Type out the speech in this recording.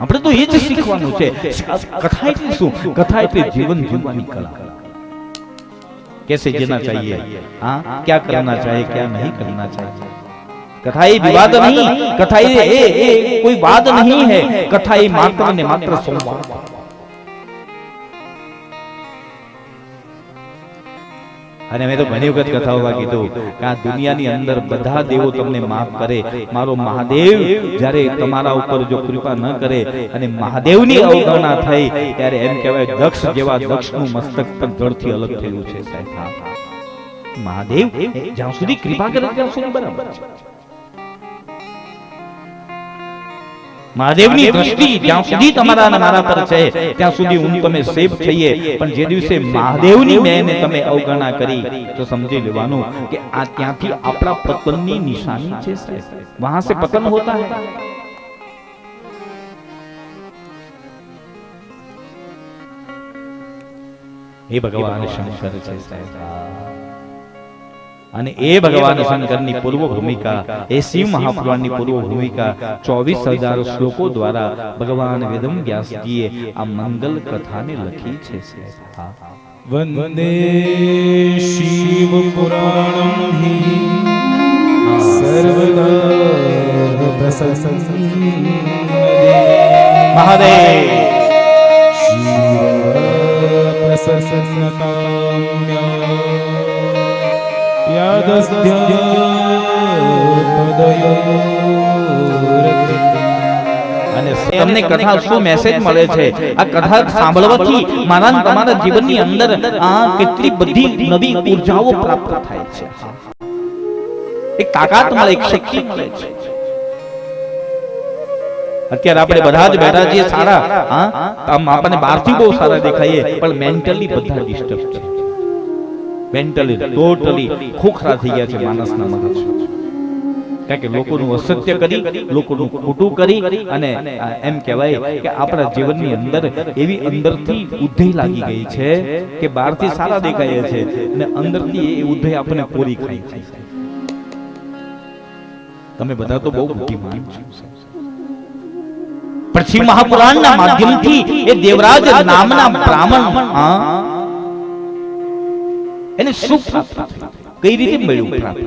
આપણે તો એ જ શીખવાનું છે. કથા એટલે શું? કથા એટલે જીવન જીવવાની કલા. કેસે જીના ચાહીએ? હા? ક્યા કરના ચાહીએ? ક્યા નહીં કરના ચાહીએ? કથા એ વિવાદ નહીં. કથા એ કોઈ વાદ નહીં હે. કથા એ માત્ર ને માત્ર સંવાદ. અને મેં તો ઘણી વખત કથાઓમાં કીધું કે આ દુનિયાની અંદર બધા દેવો તમને માફ કરે. મારો મહાદેવ જ્યારે તમારા ઉપર જો કૃપા ન કરે અને મહાદેવની અવગણના થઈ, ત્યારે એમ કહેવાય દક્ષ જેવા દક્ષનું મસ્તક પણ જળથી અલગ થયું છે સાહેબ. મહાદેવ જ્યાં સુધી કૃપા કરે ત્યાં સુધી બરાબર છે. મહાદેવની દ્રષ્ટિ જ્યાં સુધી તમારા અને મારા પર છે ત્યાં સુધી હું તમે સેફ થઈએ પણ જે દિવસે મહાદેવની મેને તમે અવગણના કરી તો સમજી લેવાનું કે આ ત્યાંથી આપણા પતનની નિશાની છે વહાં સે પતન હોતા હે. એ ભગવાન શંકર છે સાહેબ. અને એ ભગવાન શંકરની પૂર્વ ભૂમિકા એ શિવ મહાપુરાણની પૂર્વ ભૂમિકા ચોવીસ હજાર શ્લોકો દ્વારા ભગવાન વેદમ વ્યાસજીએ આ મંગલ કથાને લખી છે વંદે શિવ પુરાણમ મહાદેવ. શિવ અને તમને કથા શું મેસેજ મળે છે? આ કથા સાંભળવાથી મારા તમારા જીવનની અંદર આ કેટલી બધી નવી ઉર્જાઓ પ્રાપ્ત થાય છે. એક તાકાત મળે એક શક્તિ મળે છે. અત્યારે આપણે બધા જ બેઠા છીએ સારા હા? આપણને બહારથી બહુ સારા દેખાઈએ પણ મેન્ટલી બધા ડિસ્ટર્બ છે. મેન્ટલી ટોટલી ખોખરા થઈ ગયા છે માણસના મગજ. કારણ કે લોકોનું અસત્ય કરી લોકોનું ખોટું કરી અને એમ કહેવાય કે આપણા જીવનની અંદર એવી અંદરથી ઉદ્ધય લાગી ગઈ છે કે બહારથી સારા દેખાય છે અને અંદરથી એ ઉદ્ધય આપણને પૂરી ખાઈ છે. તમે બધા તો બહુ બુદ્ધિમાન છો. પછી મહાપુરાણના માધ્યમથી એ દેવરાજ નામના બ્રાહ્મણ હા. એને સુખ કઈ રીતે મળ્યું? પ્રાપ્ત